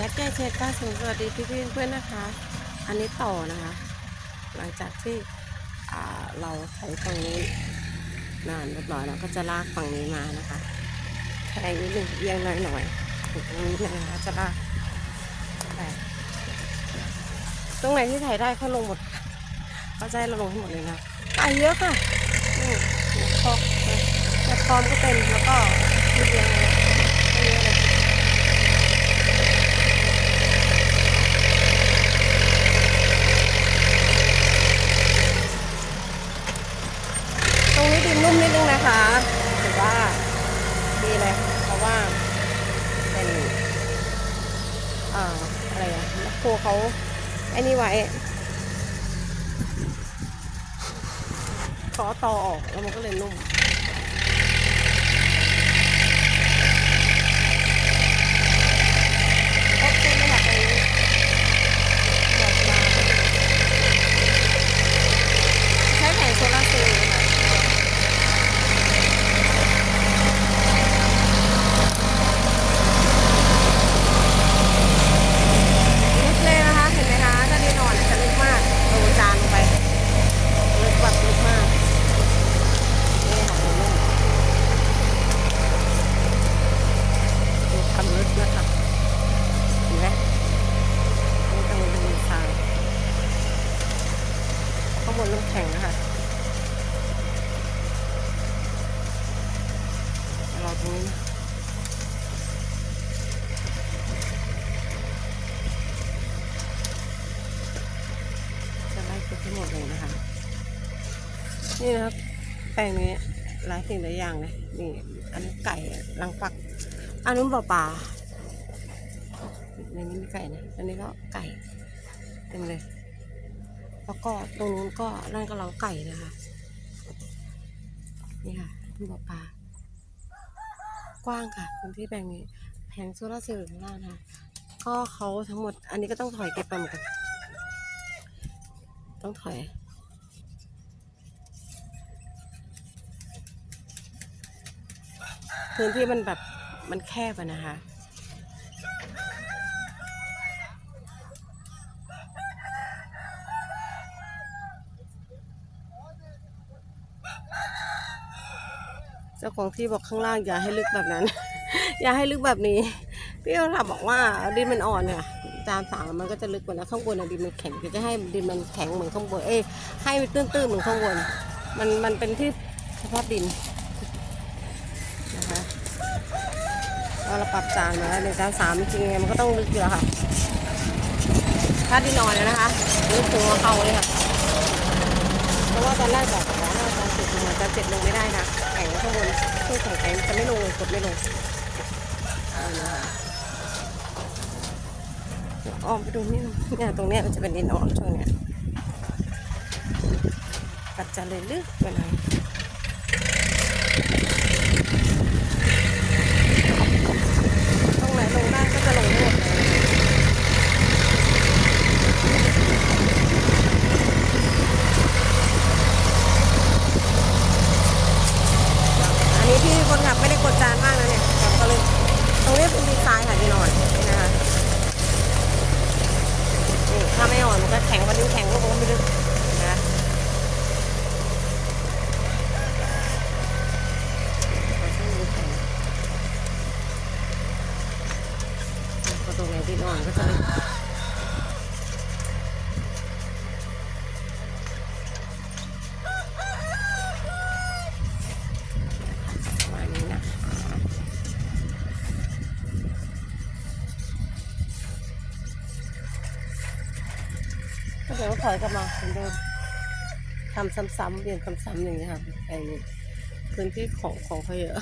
และแก้เช็ดก้าสวัสดีพี่พี่ๆเพื่อนนะคะ อันนี้ต่อนะคะ หลังจากที่เราไถฝั่งนี้นานเรียบร้อยแล้วก็จะลากฝั่งนี้มานะคะแทงนิดหนึ่งเอียงหน่อยหน่อยๆตรงนี้นะคะจะลากไปตรงไหนที่ถ่ายได้เขาลงหมดเขาจะให้เราลงให้หมดเลยนะไก่เยอะค่ะนี่คอกแต่พร้อมก็เป็นแล้วก็มีเรียงเลยเยอะเลย ตรงนี้ดินนุ่มนิดนึงนะคะถือว่า ดีเลย เพราะว่าเป็นอ่าอะไรอะคโครเขาไอ้นี่ไว้ขอต่อออกแล้วมันก็เลยนุ่ม โอเคไม่อยากไปอยากมาใช้แผงโซลาร์เซลล์นะคะ ลึกเลยนะคะ เห็นไหมคะ ถ้าดินอ่อนเนี่ยจะลึกมากโดจานลงไป ลึกแบบลึกมาก นี่ค่ะดูนุ่มดูความลึกนะคะเห็นไหมนี่ตรงนี้เป็นดินทรายข้าง บนเริ่มแข็งนะคะเรอตรงนี้นะจะไล่เก็บให้หมดเลยนะคะ นี่นะครับ แปลงนี้หลายสิ่งหลายอย่างเลยนี่อันนี้ไก่ลังปัก อันนู้นปลาปลาในนี้มีไก่นะ อันนี้ก็ไก่เต็มเลย แล้วก็ตรงนู้นก็นั่นก็เล้าไก่นะคะ นี่ค่ะนี่ปลาปลากว้างค่ะพื้นที่แปลงนี้แผงโซลาร์เซลล์ข้างล่างนะคะก็เขาทั้งหมด อันนี้ก็ต้องถอยเก็บไปเหมือนกัน ต้องถอยพื้นที่มันแบบมันแคบอะนะคะ เจ้าของที่บอกข้างล่างอย่าให้ลึกแบบนั้น อย่าให้ลึกแบบนี้ พี่เขาถามบอกว่าดินมันอ่อนเนี่ยจานสามมันก็จะลึกกว่านะข้างบนดินมันแข็งก็จะให้ดินมันแข็งเหมือนข้างบน เอ้ให้มันตื้นๆเหมือนข้างบน มันมันเป็นที่เฉพาะดินนะคะเราปรับจานมาแล้วในจานสามจริงๆมันก็ต้องลึกอยู่แล้วค่ะถ้าดินอ่อนเนี่ยนะคะลึกถึงหัวเข่าเลยค่ะ เพราะว่าตอนแรกบอกว่ สิบลงมาจะเจ็ดลงไม่ได้นะแข็งข้างบนช่วยแข็งแข็งจะไม่ลงกดไม่ลงเอานะคะเดี๋ยวอ้อมไปดูนี่เนี่ยตรงเนี้ยมันจะเป็นดินอ่อนช่วงเนี้ยกัดจะเลยลึกไปหน่อยตรงไหนลงได้ก็จะลงได้หมดเลยอันนี้พี่คนขับไม่ได้กดจานมากนะเนี่ยขับก็เลยตรงนี้เป็นดีไซน์ค่ะดีหน่อยนี่นะคะนี่ถ้าไม่อ่อนมันก็แข็งกวันนี้แข็งก็คงไม่ลึกนะขอช่วยดูแข็งพอต รงไหนดินอ่อนก็จะลึกประมาณนี้นะก็เดี๋ยวถอยกลับมาเหมือนเดิมทำซ้ำๆเรียนซ้ำๆอย่างนี้ค่ะแปลงนี้พื้นที่ของของเขาเยอะ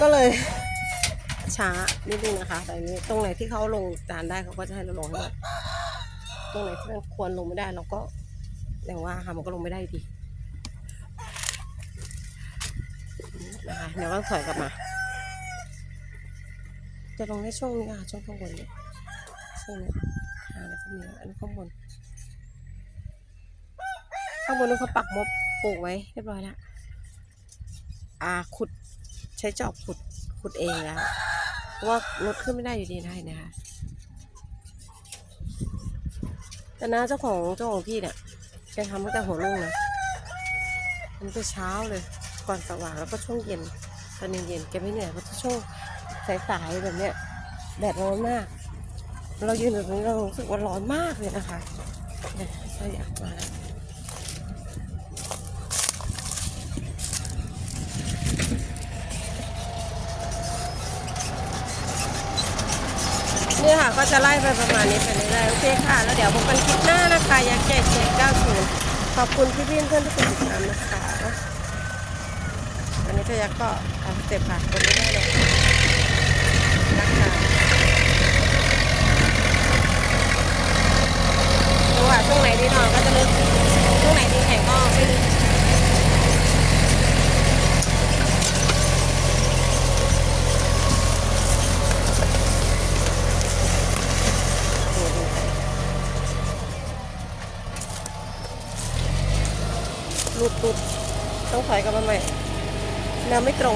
ก็เลย ช้านิดนึงนะคะแต่นี้ตรงไหนที่เขาลงจานได้เขาก็จะให้เราลงให้หมดตรงไหนที่มันควรลงไม่ได้เราก็อย่างว่าค่ะมันก็ลงไม่ได้ดีนะคะเดี๋ยวก็ถอยกลับมา จะลงในช่วงนี้ค่ะช่วงข้างบนเนี่ยช่วงนี้ยหาแล้วก็มีอันข้างบนข้างบนนู้นเขาปักมบปลูกไว้เรียบร้อยแล้วอาขุดใช้จอบขุดขุดเองแล้ว เพราะว่ารถขึ้นไม่ได้อยู่ดีนะเห็นะคะ แต่น้าเจ้าของเจ้าของที่เนี่ยแกทำตั้งแต่หัวรุ่งนะมันจะเช้าเลย ก่อนสว่างแล้วก็ช่วงเย็นตอนเย็นๆแกไม่เหนื่อยเพราะช่วงสายๆแบบเนี้ยแดดร้อนมาก เรายืนอยู่ตรงนี้เรารู้สึกว่าร้อนมากเลยนะคะเนี่ยอยากมาแล้วเนี่ย ค่ะ ก็จะไล่ไปประมาณนี้ไปเรื่อยๆโอเคค่ะ แล้วเดี๋ยวพบกันคลิปหน้านะคะยักษ์ใหญ่เจ็ดเก้าศูนย์ขอบคุณพี่พี่ๆเพื่อนๆทุกคนติดตามนะคะวันนี้ก็ยักษ์ก็ทำสเต็ปผ่านคนไม่ได้เลยนะคะดูว่าช่วงไหนดีหน่อยก็จะลึกช่วงไหนดีแข็งก็ไม่ลึก não é metrô.